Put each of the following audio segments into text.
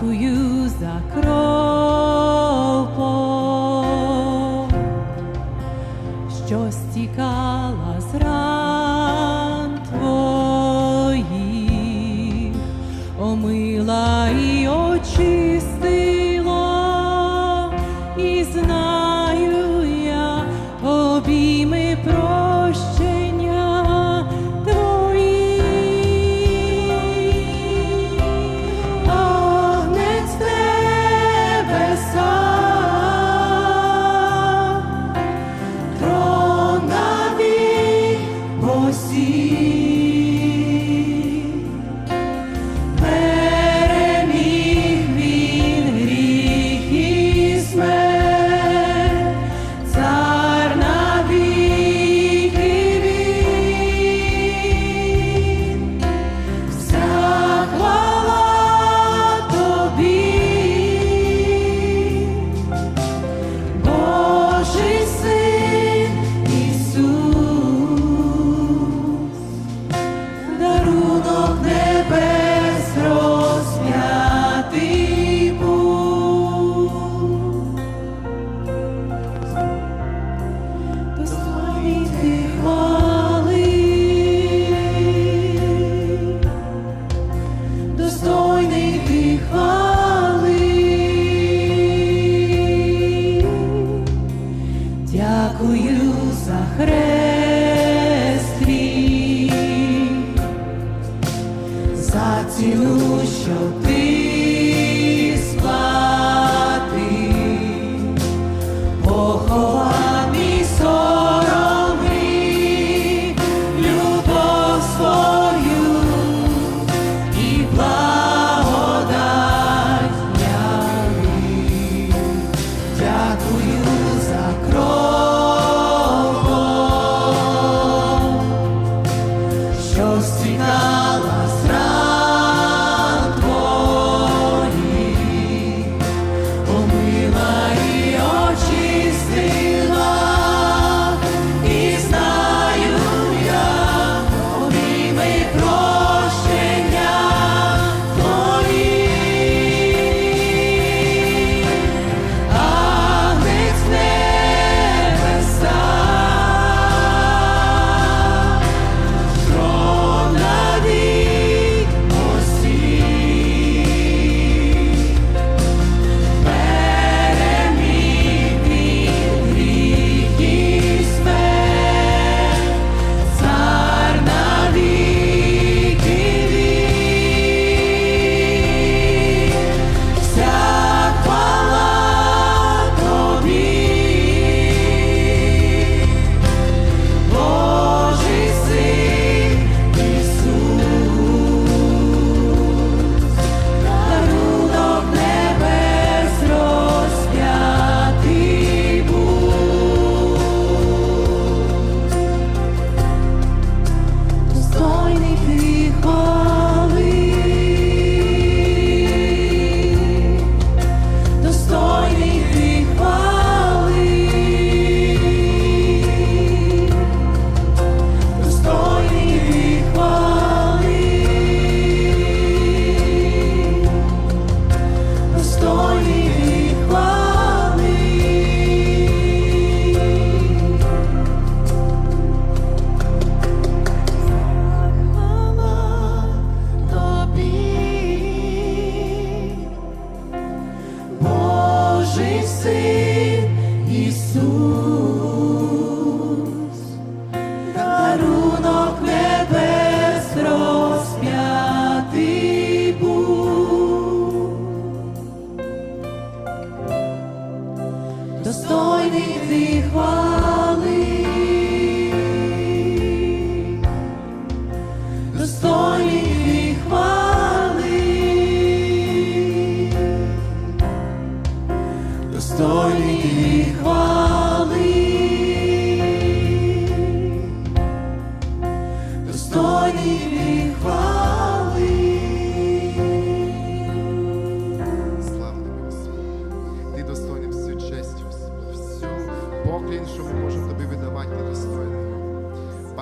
дякую за кров, що стікає. дякую за хрест за ціну, що ти.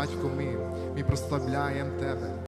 Батько, ми, ми прославляємо Тебе.